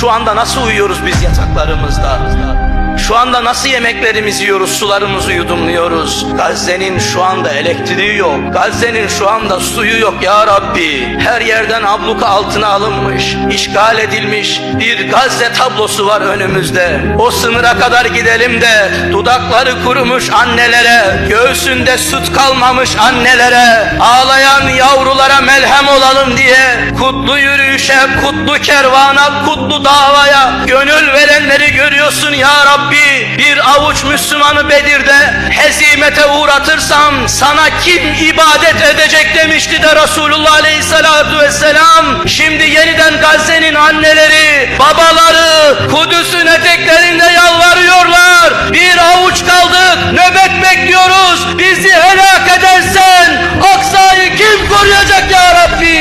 Şu anda nasıl uyuyoruz biz yataklarımızda? Şu anda nasıl yemeklerimizi yiyoruz, sularımızı yudumluyoruz? Gazze'nin şu anda elektriği yok. Gazze'nin şu anda suyu yok ya Rabbi. Her yerden abluka altına alınmış, işgal edilmiş bir Gazze tablosu var önümüzde. O sınıra kadar gidelim de dudakları kurumuş annelere, göğsünde süt kalmamış annelere, ağlayan yavrulara melhem olalım diye kutlu yürüyüşe, kutlu kervana, kutlu davaya gönül verenleri görüyorsun ya Rabbi. Bir avuç Müslümanı Bedir'de hezimete uğratırsam sana kim ibadet edecek demişti de Resulullah Aleyhisselatü Vesselam. Şimdi yeniden Gazze'nin anneleri, babaları Kudüs'ün eteklerinde yalvarıyorlar. Bir avuç kaldık, nöbet bekliyoruz. Bizi helak edersen Aksa'yı kim koruyacak ya Rabbi?